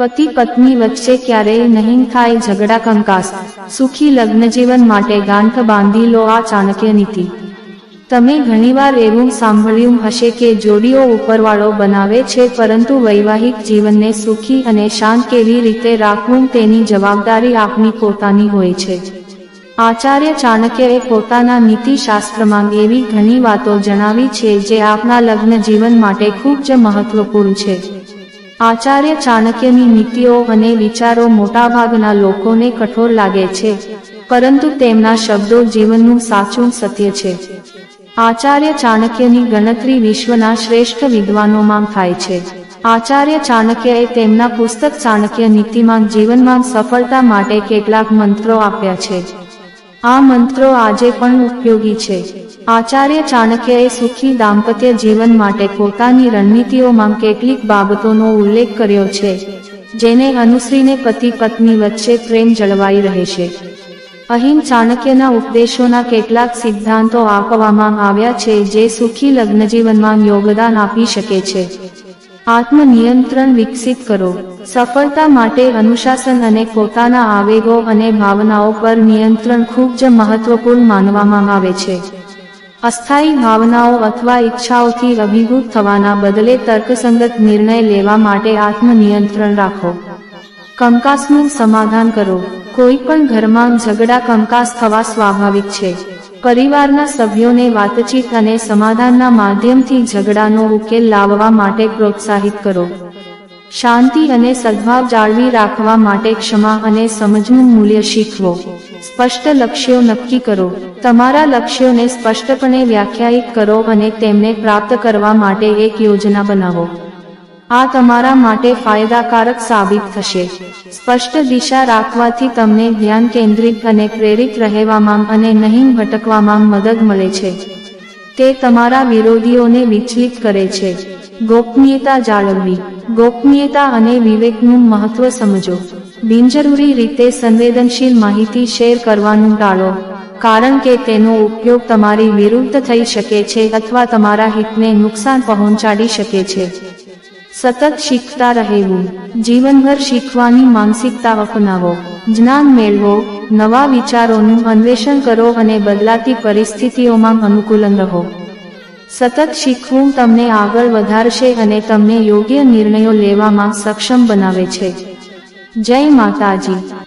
પતિ પત્ની વચ્ચે ક્યારેય નહીં થાય ઝઘડા કંકાસ, સુખી લગ્ન જીવન માટે ગાંઠ બાંધી લો આ ચાણક્ય નીતિ. તમે ઘણીવાર એવું સાંભળ્યું હશે કે જોડીઓ ઉપરવાળો બનાવે છે પરંતુ વૈવાહિક જીવનને સુખી અને શાંત કેવી રીતે રાખવું તેની જવાબદારી આપની પોતાની હોય છે. આચાર્ય ચાણક્યએ પોતાના નીતિશાસ્ત્રમાં એવી ઘણી વાતો જણાવી છે જે આપના લગ્ન જીવન માટે ખૂબ જ મહત્વપૂર્ણ છે. આચાર્ય ચાણક્યની નીતિઓ અને વિચારો મોટાભાગના લોકોને કઠોર લાગે છે, પરંતુ તેમના શબ્દો જીવનનું સાચું સત્ય છે. આચાર્ય ચાણક્યની ગણતરી વિશ્વના શ્રેષ્ઠ વિદ્વાનોમાં થાય છે. આચાર્ય ચાણક્યએ તેમના પુસ્તક ચાણક્ય નીતિમાં જીવનમાં સફળતા માટે કેટલાક મંત્રો આપ્યા છે. આ મંત્રો આજે પણ ઉપયોગી છે. આચાર્ય ચાણક્યએ સુખી દાંપત્ય જીવન માટે પોતાની રણનીતિઓમાં કેટલીક બાબતોનો ઉલ્લેખ કર્યો છે, જેને અનુસરીને પતિ પત્ની વચ્ચે પ્રેમ જળવાઈ રહે છે અહીં ચાણક્યના ઉપદેશોના કેટલાક સિદ્ધાંતો આપવામાં આવ્યા છે, જે સુખી લગ્નજીવનમાં યોગદાન આપી શકે છે. આત્મનિયંત્રણ વિકસિત કરો. સફળતા માટે અનુશાસન અને પોતાના આવેગો અને ભાવનાઓ પર નિયંત્રણ ખૂબ જ મહત્વપૂર્ણ માનવામાં આવે છે. અસ્થાયી ભાવનાઓ અથવા ઈચ્છાઓથી અભિભૂત થવાના બદલે તર્કસંગત નિર્ણય લેવા માટે આત્મનિયંત્રણ રાખો. કંકાસનું સમાધાન કરો. કોઈ પણ ઘરમાં ઝઘડા કંકાસ થવા સ્વાભાવિક છે. પરિવારના સભ્યોને વાતચીત અને સમાધાનના માધ્યમથી ઝઘડાનો ઉકેલ લાવવા માટે પ્રોત્સાહિત કરો. શાંતિ અને સદભાવ જાળવી રાખવા માટે ક્ષમા અને સમજનું મૂલ્ય શીખવો. સ્પષ્ટ લક્ષ્યો નક્કી કરો. તમારા લક્ષ્યોને સ્પષ્ટપણે વ્યાખ્યાયિત કરો અને તેમને પ્રાપ્ત કરવા માટે એક યોજના બનાવો. આ તમારા માટે ફાયદાકારક સાબિત થશે. સ્પષ્ટ દિશા રાખવાથી તમને ધ્યાન કેન્દ્રિત અને પ્રેરિત રહેવામાં અને નહીં ભટકવામાં મદદ મળે છે. તે તમારા વિરોધીઓને વિચલિત કરે છે. ગોપનીયતા જાળવવી. ગોપનીયતા અને વિવેકનું મહત્વ સમજો. બિનજરૂરી રીતે સંવેદનશીલ માહિતી શેર કરવાનું ટાળો. કારણ કે તેનો ઉપયોગ તમારી વિરુદ્ધ થઈ શકે છે અથવા તમારા હિતને નુકસાન પહોંચાડી શકે છે. સતત શીખતા રહેવું. જીવનભર શીખવાની માનસિકતા અપનાવો. જ્ઞાન મેળવો, નવા વિચારોનું અન્વેષણ કરો અને બદલાતી પરિસ્થિતિઓમાં અનુકૂલન રહો. સતત શીખવું તમને આગળ વધારશે અને તમને યોગ્ય નિર્ણયો લેવામાં સક્ષમ બનાવે છે. જય માતાજી.